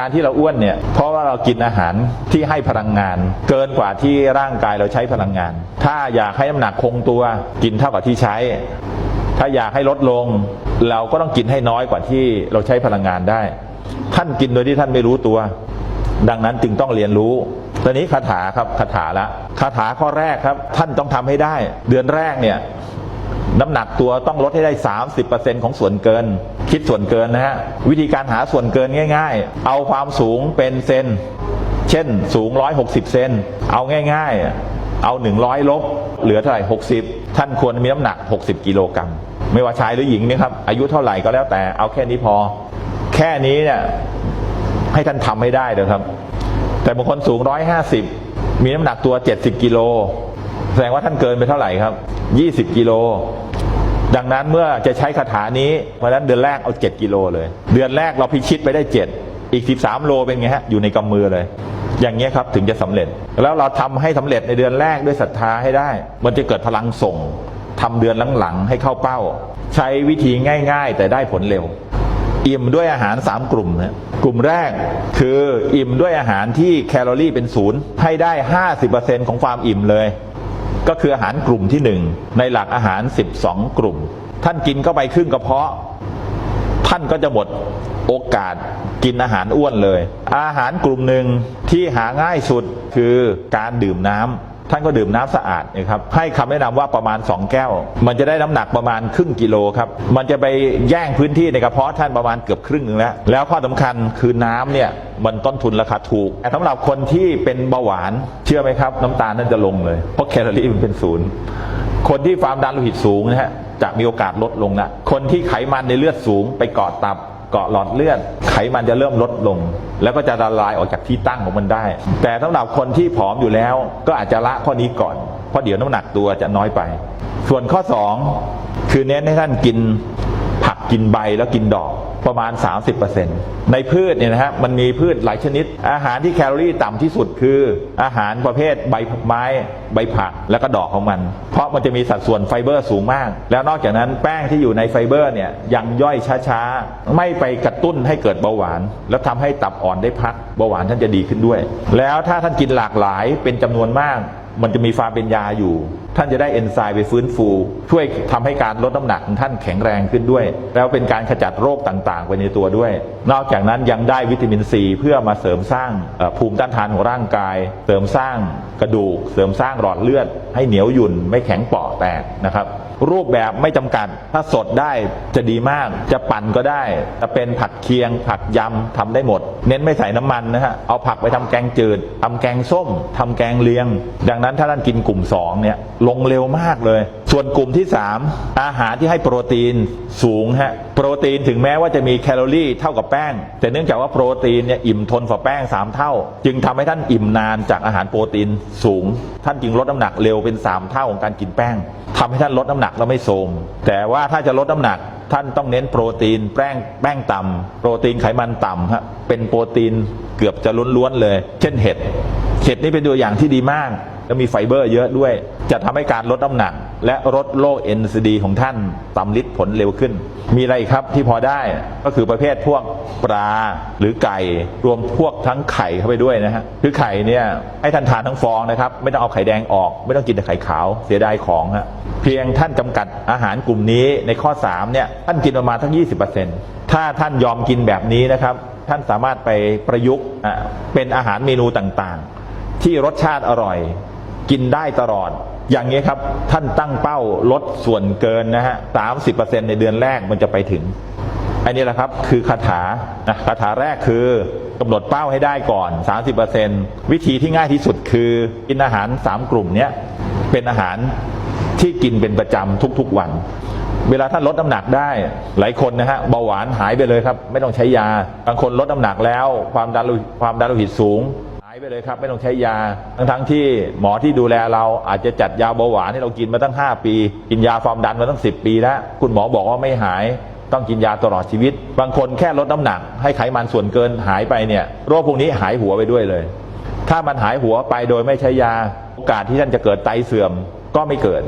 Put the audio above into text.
การที่เราอ้วนเนี่ยเพราะว่าเรากินอาหารที่ให้พลังงาน เกินกว่าที่ร่างกายเราใช้พลังงาน ถ้าอยากให้น้ำหนักคงตัวกินเท่ากับที่ใช้ ถ้าอยากให้ลดลง เราก็ต้องกินให้น้อยกว่าที่เราใช้พลังงานได้ ท่านกินโดยที่ท่านไม่รู้ตัว ดังนั้นจึงต้องเรียนรู้ตอนนี้คาถาครับคาถาละคาถาข้อแรกครับ ท่านต้องทำให้ได้ เดือนแรกเนี่ย น้ำหนักตัวต้องลดให้ได้ 30%ของส่วนเกิน คิดส่วนเกินนะฮะ วิธีการหาส่วนเกินง่าย ๆ เอาความสูงเป็นเซน เช่นสูง 160 เซน เอาง่ายๆ เอา 100 ลบ เหลือเท่าไหร่ 60 ท่านควรมีน้ำหนัก 60 กิโลกรัม ไม่ว่าชายหรือหญิงนะครับ อายุเท่าไหร่ก็แล้วแต่ เอาแค่นี้พอ แค่นี้เนี่ยให้ท่านทำให้ได้เลยครับ แต่บางคนสูง 150 มีน้ำหนักตัว 70 กิโล แสดงว่าท่านเกินไปเท่าไหร่ครับ 20 กิโล ดังนั้นเมื่อจะใช้คาถานี้เพราะฉะนั้นเดือนแรกเอา 7 กิโลเลย เดือนแรกเราพิชิตไปได้ 7 อีก 13 โลเป็นไงฮะอยู่ในกำมือเลย อย่างเงี้ยครับถึงจะสำเร็จ แล้วเราทำให้สำเร็จในเดือนแรกด้วยศรัทธาให้ได้ มันจะเกิดพลังส่งทำเดือนหลังๆให้เข้าเป้า ใช้วิธีง่าย ๆ แต่ได้ผลเร็ว อิ่มด้วยอาหาร 3 กลุ่มนะกลุ่มแรกคืออิ่มด้วยอาหารที่แคลอรี่เป็นศูนย์ให้ได้ 50%ของความอิ่มเลย ก็คืออาหารกลุ่มที่ 1 ในหลักอาหาร 12 กลุ่ม ท่านกินเข้าไปครึ่งกระเพาะ ท่านก็จะหมดโอกาสกินอาหารอ้วนเลย อาหารกลุ่มหนึ่งที่หาง่ายสุดคือการดื่มน้ำ ท่านก็ดื่มน้ำสะอาดนะครับให้คำแนะนำว่าประมาณ 2 แก้ว มันจะได้น้ำหนักประมาณครึ่งกิโลครับมันจะไปแย่งพื้นที่ในกระเพาะท่านประมาณเกือบครึ่งหนึ่งแล้ว แล้วข้อสำคัญคือน้ำเนี่ยมันต้นทุนราคาถูกแต่สำหรับคนที่เป็นเบาหวานเชื่อไหมครับ น้ำตาลนั่นจะลงเลย เพราะแคลอรี่มันเป็นศูนย์คนที่ความดันโลหิตสูงนะฮะจะมีโอกาสลดลงนะคนที่ไขมันในเลือดสูงไปเกาะตับ เกาะหลอดเลือดไขมันจะเริ่มลดลง แล้วก็จะละลายออกจากที่ตั้งของมันได้ แต่สำหรับคนที่ผอมอยู่แล้ว ก็อาจจะละข้อนี้ก่อน เพราะเดี๋ยวน้ำหนักตัวจะน้อยไป ส่วนข้อ 2 คือเน้นให้ท่านกินผักกินใบแล้วกินดอก ประมาณ 30%ในพืชเนี่ยนะฮะมันมีพืชหลายชนิด อาหารที่แคลอรี่ต่ำที่สุดคืออาหารประเภทใบไม้ใบผักแล้วก็ดอกของมัน เพราะมันจะมีสัดส่วนไฟเบอร์สูงมาก แล้วนอกจากนั้นแป้งที่อยู่ในไฟเบอร์เนี่ยยังย่อยช้าๆ ไม่ไปกระตุ้นให้เกิดเบาหวาน แล้วทำให้ตับอ่อนได้พักเบาหวานท่านจะดีขึ้นด้วย แล้วถ้าท่านกินหลากหลายเป็นจำนวนมาก มันจะมีฟาร์เป็นยาอยู่ ท่านจะได้เอนไซม์ไปฟื้นฟู ช่วยทำให้การลดน้ำหนักของท่านแข็งแรงขึ้นด้วย แล้วเป็นการขจัดโรคต่างๆ ไปในตัวด้วย นอกจากนั้นยังได้วิตามินซีเพื่อมาเสริมสร้างภูมิต้านทานของร่างกาย เสริมสร้างกระดูก เสริมสร้างหลอดเลือด ให้เหนียวหยุ่นไม่แข็งเปราะแตกนะครับรูปแบบไม่จำกัด ถ้าสดได้จะดีมาก จะปั่นก็ได้ จะเป็นผักเคียง ผักยำทำได้หมด เน้นไม่ใส่น้ำมันนะฮะ เอาผักไปทำแกงจืดทำแกงส้มทำแกงเลียง ดังนั้นถ้าท่านกินกลุ่ม2เนี่ยลงเร็วมากเลย ส่วนกลุ่มที่ 3 อาหารที่ให้โปรตีนสูงฮะโปรตีนถึงแม้ว่าจะมีแคลอรี่เท่ากับแป้ง แต่เนื่องจากว่าโปรตีนเนี่ยอิ่มทนฝ่าแป้ง 3 เท่า จึงทำให้ท่านอิ่มนานจากอาหารโปรตีนสูง ท่านจึงลดน้ำหนักเร็วเป็น 3 เท่าของการกินแป้งทำให้ท่านลดน้ำหนักแล้วไม่โทมแต่ว่าถ้าจะลดน้ำหนักท่านต้องเน้นโปรตีนแป้งแป้งต่ำโปรตีนไขมันต่ำฮะเป็นโปรตีนเกือบจะล้วนๆเลย เช่นเห็ดเห็ดนี่เป็นตัวอย่างที่ดีมาก แล้วมีไฟเบอร์เยอะด้วย จะทำให้การลดน้ำหนัก และลดโรค NCD ของท่านตำลิดผลเร็วขึ้น มีอะไรครับที่พอได้ก็คือประเภทพวกปลาหรือไก่รวมพวกทั้งไข่เข้าไปด้วยนะฮะคือไข่เนี่ยให้ท่านทานทั้งฟองนะครับไม่ต้องเอาไข่แดงออก ไม่ต้องกินแต่ไข่ขาวเสียดายของฮะเพียงท่านจำกัดอาหารกลุ่มนี้ในข้อ3เนี่ยท่านกินประมาณทั้ง 20%ถ้าท่านยอมกินแบบนี้นะครับ ท่านสามารถไปประยุกต์เป็นอาหารเมนูต่างๆ ที่รสชาติอร่อย กินได้ตลอด อย่างนี้ครับท่านตั้งเป้าลดส่วนเกินนะฮะสามสิบเปอร์เซ็นในเดือนแรกมันจะไปถึง อันนี้แหละครับคือคาถานะคาถาแรกคือกำหนดเป้าให้ได้ก่อน 30%วิธีที่ง่ายที่สุดคือกินอาหาร 3 กลุ่มเนี้ยเป็นอาหารที่กินเป็นประจำทุกๆวัน เวลาท่านลดน้ำหนักได้หลายคนนะฮะเบาหวานหายไปเลยครับ ไม่ต้องใช้ยา บางคนลดน้ำหนักแล้ว ความดันความดันโลหิตสูง ไปเลยครับ ไม่ต้องใช้ยา ทั้งทั้งๆที่หมอที่ดูแลเราอาจจะจัดยาเบาหวานให้เรากินมาตั้ง 5 ปี กินยาความดันมาตั้ง 10 ปีแล้ว คุณหมอบอกว่าไม่หายต้องกินยาตลอดชีวิต บางคนแค่ลดน้ำหนัก ให้ไขมันส่วนเกินหายไปเนี่ยโรคพวกนี้หายหัวไปด้วยเลย ถ้ามันหายหัวไปโดยไม่ใช้ยาโอกาสที่ท่านจะเกิดไตเสื่อมก็ไม่เกิด